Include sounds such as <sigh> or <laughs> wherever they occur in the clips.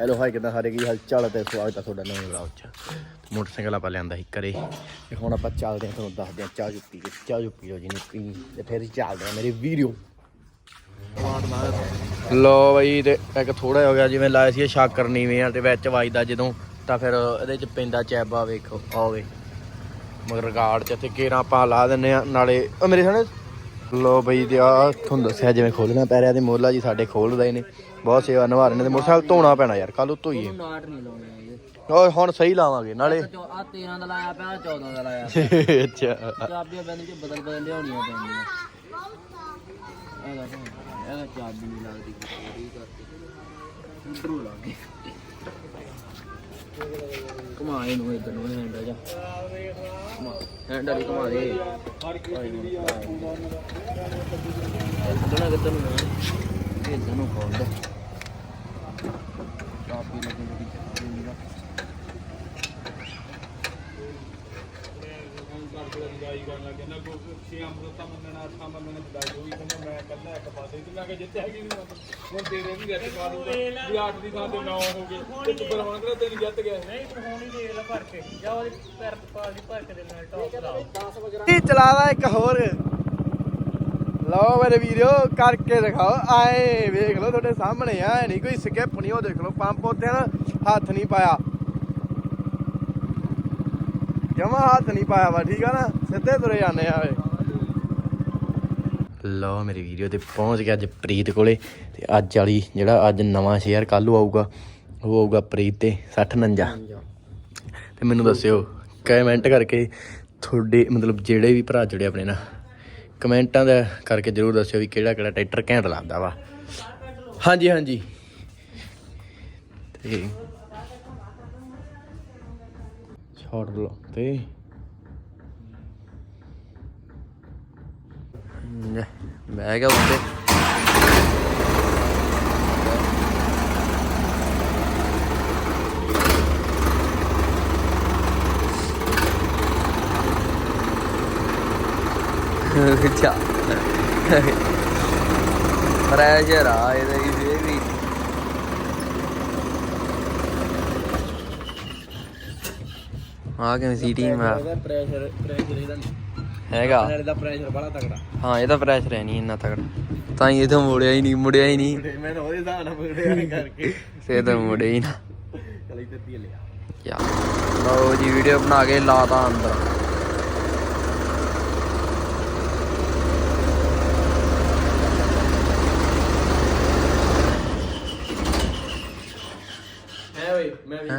Hello hi ਕਿਦਾਂ ਸਾਰੇ? ਕੀ ਹਾਲ ਚਾਲ ਤੇ ਸਵਾਗਤ ਹੈ ਤੁਹਾਡਾ ਨਵੇਂ ਵਲੌਗ 'ਚ। ਮੋਟਰਸਾਈਕਲ ਆਪਾਂ ਲਿਆਂਦਾ ਸੀ ਘਰੇ। ਤੇ ਹੁਣ ਆਪਾਂ ਚੱਲਦੇ ਹਾਂ, ਤੁਹਾਨੂੰ ਦੱਸਦੇ ਹਾਂ, ਚਾਹ ਚੁ ਕੇ ਚਾਹ ਚੁ ਪੀਓ ਜੀ ਨਹੀਂ ਪੀ ਤੇ ਫਿਰ ਚੱਲਦੇ ਹਾਂ ਮੇਰੀ ਵੀਡੀਓ ਲੋ ਬਈ, ਤੇ ਇੱਕ ਥੋੜਾ ਹੋ ਗਿਆ, ਜਿਵੇਂ ਲਾਇਆ ਸੀ ਸ਼ਾਕਰ ਨੀਵੇਂ ਆ, ਤੇ ਵਿੱਚ ਵੱਜਦਾ ਜਦੋਂ, ਤਾਂ ਫਿਰ ਇਹਦੇ ਚ ਪੈਂਦਾ ਚੈਬਾ, ਵੇਖੋ ਆਵੇ ਮਗਰ ਰਿਕਾਰਡ ਚ ਤੇ ਕੇਰਾਂ ਆਪਾਂ ਲਾ ਦਿੰਨੇ ਆ ਨਾਲੇ, ਉਹ ਮੇਰੇ ਸਾਹਮਣੇ। ਲੋ ਬਈ, ਤੇ ਆ ਤੁਹਾਨੂੰ ਦੱਸਿਆ, ਜਿਵੇਂ ਖੋਲਣਾ ਪੈ ਰਿਹਾ, ਤੇ ਮੋਲਾ ਜੀ ਸਾਡੇ ਖੋਲਦਾ ਹੀ ਨੇ ਬਹੁਤ ਸੇਵਾ ਨਿਭਾ ਰਹੇ ਨੇ ਤੇ ਮੋਟਰਸਾਈਕਲ ਧੋਣਾ ਪੈਣਾ ਯਾਰ ਕੱਲ ਧੋਈਏ। ਨਾਟ ਨਹੀਂ ਲਾਉਣੇ ਹੈਗੇ। ਓਏ ਹੁਣ ਸਹੀ ਲਾਵਾਂਗੇ ਨਾਲੇ। ਆ 13 ਦਾ ਲਾਇਆ ਪਿਆ 14 ਦਾ ਲਾਇਆ <laughs> ਅੱਛਾ। ਚਾਬੀਆਂ ਬੰਦ ਕੇ ਬਦਲ ਬਦਲ ਲਿਆਉਣੀਆਂ ਪੈਂਦੀਆਂ। ਇਹਦਾ ਭਾਵੇਂ- ਇਹਦਾ ਚਾਬੀ ਨਹੀਂ ਲੱਗਦੀ ਕੀ ਕਰਕੇ। ਉਧਰੋਂ ਲਾ ਕੇ। ਘੁਮਾ ਇਹਨੂੰ ਇਧਰ ਨੂੰ ਹੈਂਡਾ ਜਾ। ਘੁਮਾ ਹੈਂਡਾ ਵੀ ਘੁਮਾ ਦੇ। ਇਧਰ ਕਿੱਧਰ ਨੂੰ ਇਹ ਇਧਰ ਨੂੰ ਖੋਲ ਦੇ ਚਾਬੀ ਲੱਗੀ ਜਿਹੜੀ ਚਾਬੀ ਨਹੀਂ ਰੱਖ ਕੀ। ਚਲਾਵਾ ਇੱਕ ਹੋਰ। ਲਓ ਮੇਰੇ ਵੀਰੋ, ਕਰਕੇ ਦਿਖਾਓ। ਆਏ, ਵੇਖ ਲਓ ਤੁਹਾਡੇ ਸਾਹਮਣੇ ਆ ਨਹੀਂ ਕੋਈ ਸਕਿਪ ਨਹੀਂ, ਉਹ ਦੇਖ ਲਓ, ਪੰਪ ਉੱਤੇ ਨਾ ਹੱਥ ਨਹੀਂ ਪਾਇਆ। ਜਮਾ ਹੱਥ ਨਹੀਂ ਪਾਇਆ ਵਾ, ਠੀਕ ਆ ਨਾ? ਸਿੱਧੇ ਤੁਰੇ ਜਾਂਦੇ ਆ ਵੇ ਲਓ ਮੇਰੀ ਵੀਡੀਓ ਤੇ ਪਹੁੰਚ ਗਿਆ ਅੱਜ ਪ੍ਰੀਤ ਕੋਲੇ, ਤੇ ਅੱਜ ਵਾਲੀ ਜਿਹੜਾ ਅੱਜ ਨਵਾਂ ਸ਼ੇਅਰ ਕੱਲ ਨੂੰ ਆਊਗਾ, ਉਹ ਆਊਗਾ ਪ੍ਰੀਤ ਤੇ 60 49 ਤੇ ਮੈਨੂੰ ਦੱਸਿਓ ਕਮੈਂਟ ਕਰਕੇ ਤੁਹਾਡੇ, ਮਤਲਬ ਜਿਹੜੇ ਵੀ ਭਰਾ ਜੁੜੇ ਆਪਣੇ ਨਾਲ ਕਮੈਂਟਾਂ ਦਾ ਕਰਕੇ ਜਰੂਰ ਦੱਸਿਓ ਵੀ ਕਿਹੜਾ ਕਿਹੜਾ ਟਰੈਕਟਰ ਘੈਂਟ ਲੱਗਦਾ ਵਾ। ਹਾਂਜੀ ਹਾਂਜੀ। ਤੇ ਛੋੜ ਲਓ ਤੇ। ਲੈ, ਗਿਆ ਉੱਤੇ। ਅੱਛਾ। ਪ੍ਰੈਸ਼ਰ ਆ ਇਹਦਾ ਹੀ ਫੇਰ ਵੀ। ਆ ਕਿਵੇਂ ਸੀਟੀ ਮਾ ਪ੍ਰੈਸ਼ਰ ਪ੍ਰੈਸ਼ਰ ਇਹਦਾ ਹੈਗਾ? ਨਾਲੇ ਦਾ ਪ੍ਰੈਸ਼ਰ ਬੜਾ ਤਗੜਾ ਹਾਂ ਇਹਦਾ ਪ੍ਰੈਸ਼ਰ ਹੈ ਨਹੀਂ ਇੰਨਾ ਤਗੜਾ ਤਾਂ ਹੀ ਇਹ ਤਾਂ ਮੁੜਿਆ ਹੀ ਨਹੀਂ ਮੁੜਿਆ ਹੀ ਨਹੀਂ। ਮੈਂ ਉਹਦੇ ਹਿਸਾਬ ਨਾਲ ਮੁੜਿਆ ਕਰਕੇ। ਫੇਰ ਤਾਂ ਮੁੜਿਆ ਹੀ ਨਾ। ਚਲ ਇੱਧਰ ਪੀ ਲਿਆ। ਯਾਰ ਲਓ ਜੀ ਵੀਡੀਓ ਬਣਾ ਕੇ ਲਾਤਾ ਅੰਦਰ ਹੈ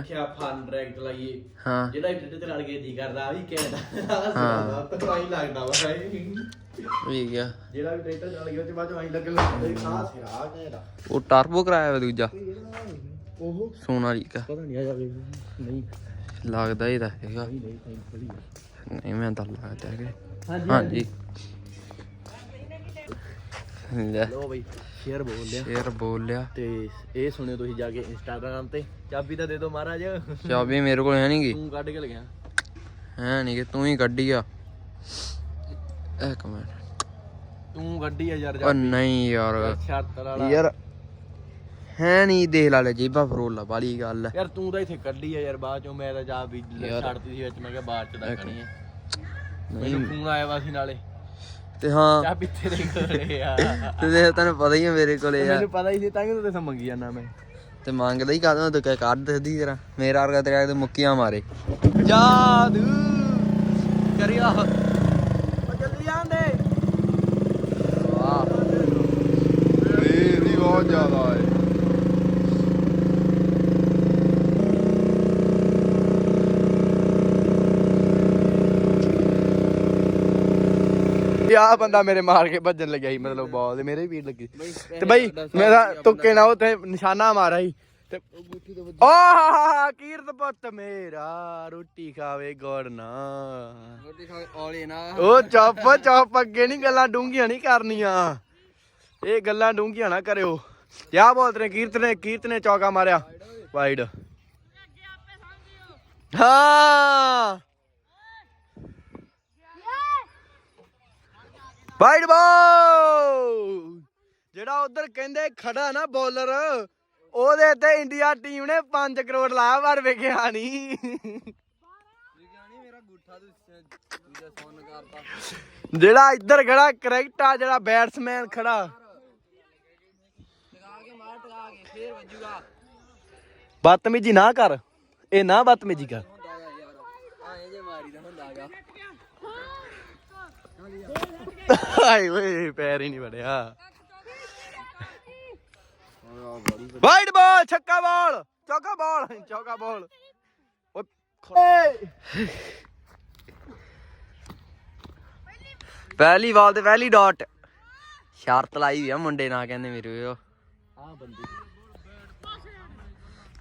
ਮੈਂ ਵੇਖਿਆ ਫਨ ਡਰੈਗ ਚਲਾਈਏ ਹਾਂ। ਜਿਹੜਾ ਟਿੱਟ ਤੇ ਲੜ ਕੇ ਜੀ ਕਰਦਾ ਆ ਵੀ ਕਹਿੰਦਾ ਹਾਂ। ਤਾਂ ਆਈ ਲੱਗਦਾ ਵਾ। ਵੀ ਗਿਆ। ਜਿਹੜਾ ਵੀ ਟਰੈਕਟਰ ਚੱਲ ਗਿਆ ਉਹ ਚ ਬਾਅਦ ਚੋਂ ਆਈ ਲੱਗਣ ਲੱਗ ਆ ਸਿਰਾ ਕਹਿੰਦਾ ਉਹ ਟਰਬੋ ਕਰਾਇਆ ਵਾ ਦੂਜਾ। ਉਹ ਸੋਨਾਲੀਕਾ ਪਤਾ ਨਹੀਂ ਆ ਜਾਵੇ ਨਹੀਂ। ਲੱਗਦਾ ਇਹਦਾ ਹੈਗਾ। ਨਹੀਂ ਮੈਂ ਤਾਂ ਲੱਗਦਾ ਹੈਗਾ। ਹਾਂਜੀ ਹਾਂਜੀ। ਲੈ। ਲੋ ਬਈ। ਸ਼ੇਅਰ ਬੋਲ ਲਿਆ। ਸ਼ੇਰ ਬੋਲ ਲਿਆ। ਤੇ ਇਹ ਸੁਣਿਓ ਤੁਸੀਂ ਜਾ ਕੇ ਇੰਸਟਾਗ੍ਰam ਤੇ। ਚਾਬੀ ਤਾਂ ਦੇ ਦਿਓ ਮਹਾਰਾਜ। ਚਾਬੀ ਮੇਰੇ ਕੋਲ ਹੈ ਨਹੀਂਗੀ ਤੂੰ ਕੱਢ ਕੇ ਲਗਿਆ ਹੈ ਨਹੀਂ ਕਿ ਤੂੰ ਹੀ ਕੱਢੀ ਆ। ਇੱਕ ਮਿੰਟ। ਤੂੰ ਗੱਡੀ ਆ ਯਾਰ ਉਹ ਨਹੀਂ ਯਾਰ। ਵਾਲਾ। ਯਾਰ ਹੈ ਨਹੀਂ ਦੇਖ ਲਾ ਲੈ ਜੇਬਾ ਫਰੋਲਾ ਵਾਲੀ ਗੱਲ। ਹੈ ਯਾਰ ਤੂੰ ਤਾਂ ਇੱਥੇ ਕੱਢੀ ਆ ਯਾਰ ਬਾਅਦ ਚੋਂ ਮੈਂ ਤਾਂ ਜਾ ਵੀ ਯਾਰ। ਛੱਡਤੀ ਸੀ ਵਿੱਚ ਮੈਂ ਕਿਹਾ ਬਾਅਦ ਚ ਆ। ਨਹੀਂ ਮੈਨੂੰ ਫੋਨ ਆਇਆ ਵਾ ਸੀ ਨਾਲੇ। ਤੇ ਹਾਂ। ਚਾਬੀ ਤੇਰੇ ਕੋਲੇ ਆ। <laughs> ਤੇ ਦੇਖ ਤੈਨੂੰ ਪਤਾ ਹੀ ਹੈ ਮੇਰੇ ਕੋਲੇ ਆ। ਮੈਨੂੰ ਪਤਾ ਹੀ ਸੀ ਤਾਂ ਕਿ ਤੂੰ ਤੇ ਮੰਗੀ ਜਾਂਦਾ ਮੈਂ। ਤੇ ਮੰਗਦਾ ਹੀ ਕਾਦੋਂ ਤੂੰ ਕਹਿ ਕੱਢ ਦੱਦੀ ਜਰਾ। ਮੇਰਾ ਵਰਗਾ ਤੇਰਾ ਤੇ ਮੁੱਕੀਆਂ ਮਾਰੇ। ਜਾਦੂ ਕਰਿਆ ਉਹ ਜਲਦੀ ਜਾਂਦੇ ਵਾਹ ਇਹ ਵੀ ਬਹੁਤ ਜ਼ਿਆਦਾ ਹੈ ਆ ਬੰਦਾ ਮੇਰੇ ਮਾਰ ਕੇ ਭੱਜਣ ਲੱਗਿਆ ਸੀ ਮਤਲਬ ਬਹੁਤ ਮੇਰੇ ਵੀ ਲੱਗੀ। ਤੇ ਬਈ ਮੇਰਾ ਤੁੱਕੇ ਨਾਲ ਉੱਥੇ ਨਿਸ਼ਾਨਾ ਮਾਰਿਆ ਸੀ। ਤੇ ਆਹ ਕੀਰਤ ਪੁੱਤ ਮੇਰਾ ਰੋਟੀ ਖਾਵੇ ਗੋੜ ਨਾ। ਰੋਟੀ ਖਾ ਔਲੇ ਨਾ। ਉਹ ਚੁੱਪ ਚੁੱਪ ਅੱਗੇ ਨਹੀਂ ਗੱਲਾਂ ਡੂੰਘੀਆਂ ਨਹੀਂ ਕਰਨੀਆਂ। ਇਹ ਗੱਲਾਂ ਡੂੰਘੀਆਂ ਨਾ ਕਰਿਓ। ਕਿਆ ਬੋਲਦੇ ਨੇ? ਕੀਰਤ ਨੇ ਕੀਰਤ ਨੇ ਚੌਕਾ ਮਾਰਿਆ। ਵਾਈਡ। ਹਾਂ। ਵਾਈਡ ਬਾਲ ਜਿਹੜਾ ਉਧਰ ਕਹਿੰਦੇ ਖੜਾ ਨਾ ਬੋਲਰ ਉਹਦੇ ਤੇ ਇੰਡੀਆ ਟੀਮ ਨੇ 5 ਕਰੋੜ ਲਾਇਆ, ਪਰ ਵੇਖਿਆ ਨਹੀਂ ਜਿਹੜਾ ਇੱਧਰ ਖੜਾ ਕਰੈਕਟ ਆ, ਜਿਹੜਾ ਬੈਟਸਮੈਨ ਖੜਾ। ਟਕਾ ਕੇ ਮਾਰ ਟਕਾ ਕੇ ਫੇਰ ਵੱਜੂਗਾ ਬਦਤਮੀਜੀ ਨਾ ਕਰ, ਇਹ ਨਾ ਬਦਤਮੀਜੀ ਕਰ ਹੁੰਦਾ ਗਾ ਯਾਰ ਆਏ ਜੇ ਮਾਰੀ ਦਾ ਓਏ ਪੈਰ ਹੀ ਨਹੀਂ ਵੜਿਆ। ਵਾਈਡ ਬਾਲ ਛੱਕਾ ਬਾਲ ਚੌਕਾ ਬਾਲ ਚੌਕਾ ਬਾਲ। ਓਏ ਖ- ਪਹਿਲੀ ਬਾਲ ਤੇ ਪਹਿਲੀ ਡਾਟ। ਸ਼ਰਤ ਲਾਈ ਵੀ ਆ ਮੁੰਡੇ ਨਾ ਕਹਿੰਦੇ ਮੇਰੇ ਉਹ। ਆ ਬੰਦੀ।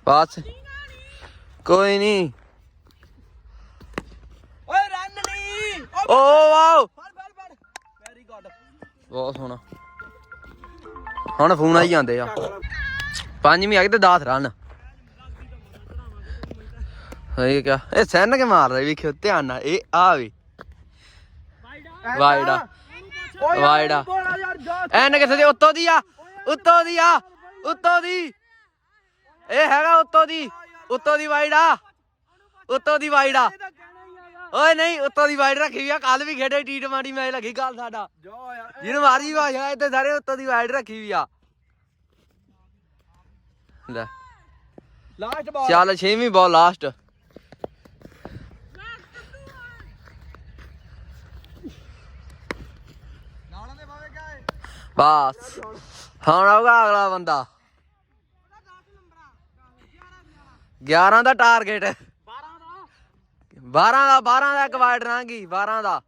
ਬਸ। ਕੋਈ ਨਹੀਂ ਓਏ ਰਨ ਨਹੀਂ ਓ ਵਾਓ। ਵੈਰੀ ਗੁੱਡ ਬਹੁਤ ਸੋਹਣਾ। ਹੁਣ ਫੋਨ ਆਈ ਜਾਂਦੇ ਆ। ਪੰਜਵੀਂ ਆ ਗਈ ਤੇ 10 ਰਨ ਇਹ ਕਿਆ ਇਹ ਸੈਨ ਕੇ ਮਾਰ ਰਿਹਾ? ਵੇਖਿਓ ਧਿਆਨ ਨਾਲ। ਇਹ ਆ ਵੀ। ਵਾਈਡਾ। ਵਾਈਡਾ। ਐਨ ਕਿੱਥੇ ਦੀ ਉੱਤੋਂ ਦੀ ਆ। ਉੱਤੋਂ ਦੀ ਆ। ਉੱਤੋਂ ਦੀ। ਇਹ ਹੈਗਾ ਉੱਤੋਂ ਦੀ। ਉੱਤੋਂ ਦੀ ਵਾਈਡਾ। ਉੱਤੋਂ ਦੀ ਵਾਈਡਾ। ਓਏ ਨਹੀਂ ਉੱਤੋਂ ਦੀ ਵਾਈਡ ਰੱਖੀ ਵੀ ਆ ਕੱਲ ਵੀ ਖੇਡੇ ਟੀ ਟਮਾਟੀ ਮੈਚ ਲੱਗੀ ਕੱਲ ਸਾਡਾ। ਜਾ ਯਾਰ ਜਿਹਨੂੰ ਮਾਰੀ ਭਾਸ਼ਾ ਇੱਥੇ ਸਾਰੇ ਉੱਤੋਂ ਦੀ ਵਾਈਡ ਰੱਖੀ ਵੀ ਆ। ਲੈ। ਲਾਸਟ ਬਾਲ ਚੱਲ ਛੇਵੀਂ ਬਾਲ ਲਾਸਟ ਬਸ। ਹੁਣ ਆਊਗਾ ਅਗਲਾ ਬੰਦਾ। 11 ਦਾ ਟਾਰਗੇਟ 12 ਦਾ ਦਾ 12 ਦਾ ਇੱਕ ਵਾਈਡ ਰਾਂਗੀ 12 ਦਾ।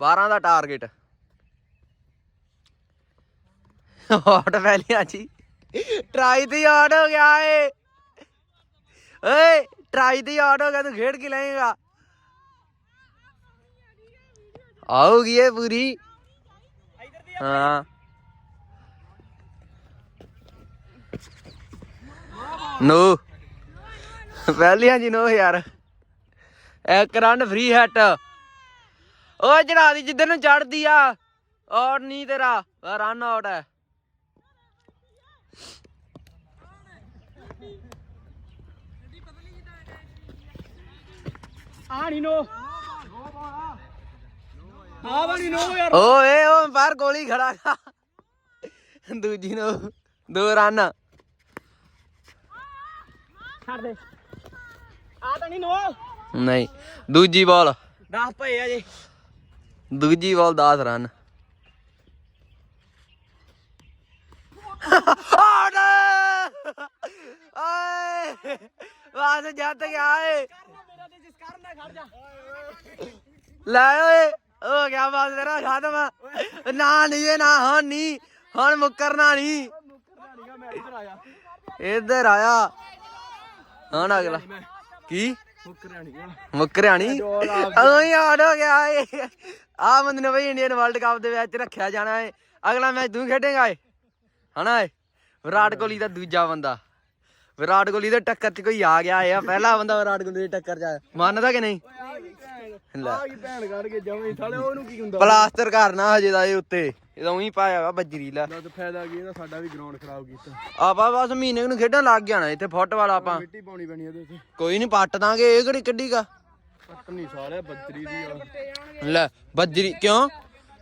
12 ਦਾ ਟਾਰਗੇਟ ਹੌਟ ਵੈਲੀਆਂ ਜੀ। ਟਰਾਈ ਤੇ ਆਟ ਹੋ ਗਿਆ ਏ। ਓਏ ਟਰਾਈ ਤੇ ਆਟ ਹੋ ਗਿਆ, ਤੂੰ ਖੇਡ ਕੇ ਲਏਗਾ। ਆਉਗੀ ਇਹ ਪੂਰੀ? ਹਾਂ। ਨੋ। ਪਹਿਲੀਆਂ ਜੀ ਨੋ ਯਾਰ ਇੱਕ ਰਨ ਫ੍ਰੀ ਹੈਟ ਓਏ ਚੜਾ ਦੀ ਜਿੱਧਰ ਨੂੰ ਚੜਦੀ ਆ ਔਰ ਨਹੀਂ ਤੇਰਾ ਰਨ ਆਊਟ ਹੈ ਆ ਨਹੀਂ ਨੋ। ਆ ਬਣੀ ਨੋ ਯਾਰ। ਓਏ ਉਹ ਬਾਹਰ ਗੋਲੀ ਖੜਾ। ਦੂਜੀ ਨੋ ਦੋ ਰਨ ਛੱਡ ਦੇ। ਆ ਤਾਂ ਨਹੀਂ ਨੋ। ਨਹੀਂ। ਦੂਜੀ ਬਾਲ 10 ਪਏ ਆ ਜੀ। ਦੂਜੀ ਬਾਲ 10 ਰਨ ਆਉਟ ਓਏ! ਵਾਸ ਜੱਟ ਗਿਆ ਏ। ਲੈ ਓਏ ਹੋ ਗਿਆ ਬਾਲ ਤੇਰਾ ਖਤਮ। ਨਾ ਨਹੀਂ ਇਹ ਨਾ ਹੁਣ ਨਹੀਂ। ਹੁਣ ਮੁੱਕਰਨਾ ਨਹੀਂ। ਇੱਧਰ ਆਇਆ ਹੁਣ ਅਗਲਾ। ਕੀ? ਮੁੱਕਰਿਆ ਨਹੀਂਗਾ ਮੁੱਕਰਿਆ ਨਹੀਂ ਉਹੀ ਆੜ ਹੋ ਗਿਆ ਏ। ਆ ਬੰਦੇ ਨੇ ਬਈ ਇੰਡੀਅਨ ਵਰਲਡ ਕੱਪ ਦੇ ਵਿੱਚ ਰੱਖਿਆ ਜਾਣਾ ਏ। ਅਗਲਾ ਮੈਚ ਤੂੰ ਖੇਡੇਗਾ ਏ। ਹਨਾ ਏ? ਵਿਰਾਟ ਕੋਹਲੀ ਦਾ ਦੂਜਾ ਬੰਦਾ। ਵਿਰਾਟ ਕੋਹਲੀ ਦੇ ਟੱਕਰ 'ਚ ਕੋਈ ਆ ਗਿਆ ਏ। ਆ ਪਹਿਲਾ ਬੰਦਾ ਵਿਰਾਟ ਕੋਹਲੀ ਦੇ ਟੱਕਰ 'ਚ ਆਇਆ ਮੰਨਦਾ ਕਿ ਨਹੀਂ? ਲੈ। ਆ ਕੀ ਭੈਣ ਕੱਢ ਕੇ ਜਮੇ ਸਾਲੇ ਉਹਨੂੰ ਕੀ ਹੁੰਦਾ? ਪਲਾਸਟਰ ਕਰਨਾ ਹਜੇ ਦਾ ਇਹ ਉੱਤੇ। ਇਹਦਾ ਉਹੀ ਪਾਇਆ ਵਾ ਬੱਜਰੀ ਲੈ ਨਾ ਤਾਂ ਫਾਇਦਾ ਕੀ ਇਹਦਾ ਸਾਡਾ ਵੀ ਗਰਾਊਂਡ ਖਰਾਬ ਕੀਤਾ। ਆਪਾਂ ਬਸ ਮਹੀਨੇ ਕੁ ਨੂੰ ਖੇਡਣ ਲੱਗ ਨਾ ਇੱਥੇ ਫੁੱਟਬਾਲ ਆਪਾਂ। ਮਿੱਟੀ ਪਾਉਣੀ ਪੈਣੀ ਇਹਦੇ ਤੇ ਕੋਈ ਨਹੀਂ ਪੱਟ ਦਾਂਗੇ ਇਹ ਕਿਹੜੀ ਕੱਢੀ ਗਾ ਪੱਟ ਨਹੀਂ ਸਾਲਿਆ ਬੱਜਰੀ ਦੀ ਆ। ਲੈ ਬੱਜਰੀ ਕਿਉਂ?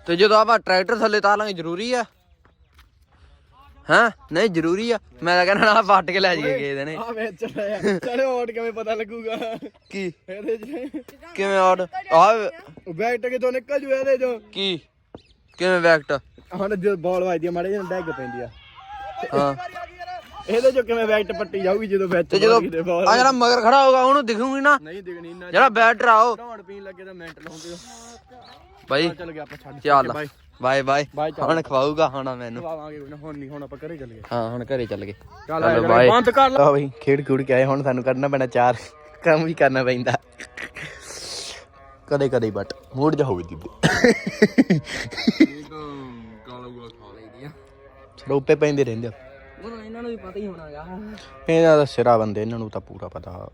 ਤੇ ਜਦੋਂ ਆਪਾਂ ਟਰੈਕਟਰ ਥੱਲੇ ਤਾਰ ਲਾਂਗੇ ਜ਼ਰੂਰੀ ਆ। ਹਾਂ? ਨਹੀਂ ਜ਼ਰੂਰੀ ਆ। ਮੈਂ ਤਾਂ ਕਹਿੰਦਾ ਨਾ ਪੱਟ ਕੇ ਲੈ ਜਾਈਏ ਕਿਸੇ ਦਿਨ। ਆ ਵੇਚ ਲਿਆ ਚਲੇ ਓਟ ਕਿਵੇਂ ਪਤਾ ਲੱਗੂਗਾ? ਕੀ? ਇਹਦੇ ਚ। ਕਿਵੇਂ ਆੜ ਆ ਬੈਟ ਕਿਤੋਂ ਨਿਕਲ ਜੂ ਇਹਦੇ ਚੋਂ। ਕੀ? ਕਿਵੇਂ ਵੈਕਟ ਹੁਣ ਜੇ ਬਾਲ ਵੱਜਦੀ ਆ ਮਾੜੇ ਜਿਹੇ ਡੈਗ ਪੈਂਦੀ ਆ। ਹਾਂ। ਇਹਦੇ ਚੋਂ ਕਿਵੇਂ ਵੈਕਟ ਪੱਟੀ ਜਾਊਗੀ ਜਦੋਂ ਵਿੱਚ ਤੇ ਜਦੋਂ ਆ ਜਿਹੜਾ ਮਗਰ ਖੜਾ ਹੋਗਾ ਉਹਨੂੰ ਦਿਖੂਗੀ ਨਾ? ਨਹੀਂ ਦਿਖਣੀ ਨਾ ਜਿਹੜਾ ਬੈਟਰ ਆ ਉਹ ਧੌਣ ਪੀਣ ਲੱਗੇ ਤਾਂ ਮਿੰਟ ਲਾਉਂਦੇ ਹੋ। ਬਾਈ ਚੱਲ ਗਿਆ ਆਪਾਂ ਛੱਡ ਚੱਲ। ਬਾਈ ਬਾਏ ਬਾਏ। ਬਾਏ ਚੱਲ। ਹੁਣ ਖਵਾਊਗਾ ਹੁਣ ਮੈਨੂੰ। ਆਵਾਂਗੇ ਕੋਈ ਨਾ ਹੁਣ ਨਹੀਂ ਹੁਣ ਆਪਾਂ ਘਰੇ ਚੱਲ ਗਏ ਹਾਂ ਹੁਣ ਘਰੇ ਚੱਲ ਗਏ। ਚੱਲ ਆ ਬਾਏ। ਬੰਦ ਕਰ ਲਓ ਬਈ ਖੇਡ ਖੂਡ ਕੇ ਆਏ ਹੁਣ ਸਾਨੂੰ ਕਰਨਾ ਪੈਣਾ ਚਾਰ ਕੰਮ ਵੀ ਕਰਨਾ ਪੈਂਦਾ। ਕਦੇ ਕਦੇ ਬਟ ਮੂਡ ਜਾ ਹੋਵੇ ਦੀਦੀ। ਕਾਲਾ ਗੋਲਾ ਖਾ ਲਈਦੀ ਆ ਰੋਪੇ ਪੈਂਦੇ ਰਹਿੰਦੇ ਆ। ਉਹ ਇਹਨਾਂ ਨੂੰ ਵੀ ਪਤਾ ਹੀ ਹੋਣਾਗਾ ਇਹਨਾਂ ਦਾ ਸਿਰਾ ਬੰਦੇ ਇਹਨਾਂ ਨੂੰ ਤਾਂ ਪੂਰਾ ਪਤਾ।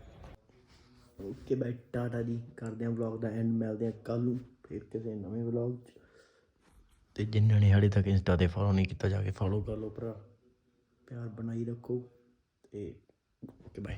ਓਕੇ ਬਾਈ ਟਾਟਾ ਜੀ ਕਰਦੇ ਆਂ ਵਲੌਗ ਦਾ ਐਂਡ ਮਿਲਦੇ ਆਂ ਕੱਲ ਨੂੰ ਫਿਰ ਕਿਸੇ ਨਵੇਂ ਵਲੌਗ 'ਚ। ਤੇ ਜਿਨ੍ਹਾਂ ਨੇ ਹਾਲੇ ਤੱਕ ਇੰਸਟਾ ਤੇ ਫੋਲੋ ਨਹੀਂ ਕੀਤਾ ਜਾ ਕੇ ਫੋਲੋ ਕਰ ਲਓ ਭਰਾ। ਪਿਆਰ ਬਣਾਈ ਰੱਖੋ ਤੇ ਓਕੇ ਬਾਏ